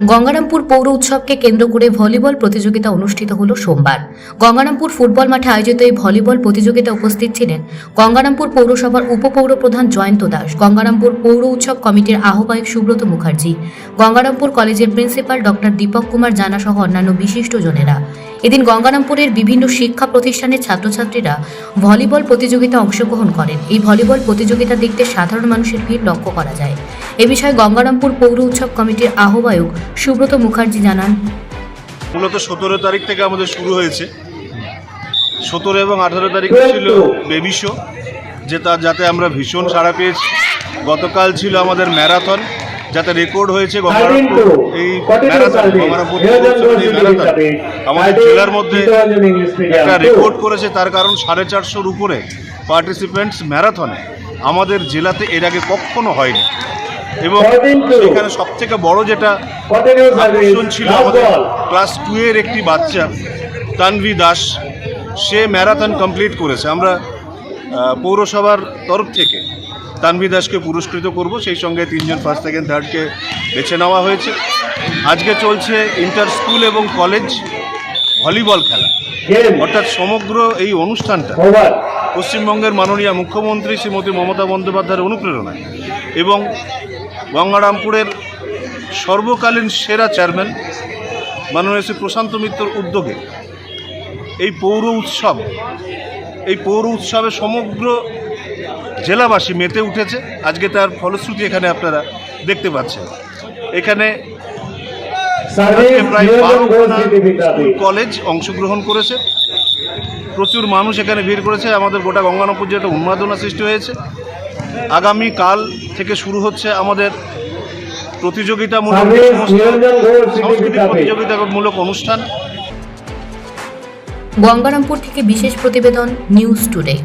গঙ্গারামপুর পৌর উৎসবকে কেন্দ্র করে ভলিবল প্রতিযোগিতা অনুষ্ঠিত হলো সোমবার। গঙ্গারামপুর ফুটবল মাঠে আয়োজিত এই ভলিবল প্রতিযোগিতা উপস্থিত ছিলেন গঙ্গারামপুর পৌরসভার উপপৌর প্রধান জয়ন্ত দাস, গঙ্গারামপুর পৌর উৎসব কমিটির আহ্বায়ক সুব্রত মুখার্জি, গঙ্গারামপুর কলেজের প্রিন্সিপাল ডক্টর দীপক কুমার জানা সহ অন্যান্য বিশিষ্টজনেরা এদিন গঙ্গারামপুরের বিভিন্ন শিক্ষা প্রতিষ্ঠানের ছাত্রছাত্রীরা ভলিবল প্রতিযোগিতা অংশগ্রহণ করেন। এই ভলিবল প্রতিযোগিতা দেখতে সাধারণ মানুষের ভিড় লক্ষ্য করা যায়। এ বিষয়ে গঙ্গারামপুর পৌর উৎসব কমিটির আহ্বায়ক সুব্রত মুখার্জি জানান। মূলত সতেরো তারিখ থেকে আমাদের শুরু হয়েছে। সতেরো এবং আঠারো তারিখ ছিল বেবি শো যে তার যাতে আমরা ভীষণ সাড়া পেয়েছি। গতকাল ছিল আমাদের ম্যারাথন যাতে রেকর্ড হয়েছে এই আমাদের জেলার মধ্যে একটা রেকর্ড করেছে তার কারণ সাড়ে চারশোর উপরে পার্টিসিপেন্টস ম্যারাথনে আমাদের জেলাতে এর আগে কখনো হয়নি। এবং সেখানে সব থেকে বড় যেটা আকর্ষণ ছিল আমাদের ক্লাস টু এর একটি বাচ্চা তানভি দাস সে ম্যারাথন কমপ্লিট করেছে। আমরা পৌরসভার তরফ থেকে তানভি দাসকে পুরস্কৃত করব। সেই সঙ্গে তিনজন ফার্স্ট সেকেন্ড থার্ডকে বেছে নেওয়া হয়েছে। আজকে চলছে ইন্টার স্কুল এবং কলেজ ভলিবল খেলা। অর্থাৎ সমগ্র এই অনুষ্ঠানটা পশ্চিমবঙ্গের মাননীয় মুখ্যমন্ত্রী শ্রীমতী মমতা বন্দ্যোপাধ্যায়ের অনুপ্রেরণায় এবং গঙ্গারামপুরের সর্বকালীন সেরা চেয়ারম্যান মাননীয় শ্রী প্রশান্ত মিত্রর উদ্যোগে এই পৌর উৎসব এই পৌর উৎসবে সমগ্র জেলাবাসী মেতে উঠেছে। আজকে তার ফলশ্রুতি এখানে আপনারা দেখতে পাচ্ছেন। এখানে প্রায় বারো কলেজ অংশগ্রহণ করেছে। প্রচুর মানুষ এখানে ভিড় করেছে। আমাদের গোটা গঙ্গানপুর যে একটা উন্মাদনা সৃষ্টি হয়েছে। আগামী কাল থেকে শুরু হচ্ছে আমাদের প্রতিযোগিতামূলক সাংস্কৃতিক প্রতিযোগিতামূলক অনুষ্ঠান। গঙ্গারামপুর থেকে বিশেষ প্রতিবেদন নিউজ টুডে।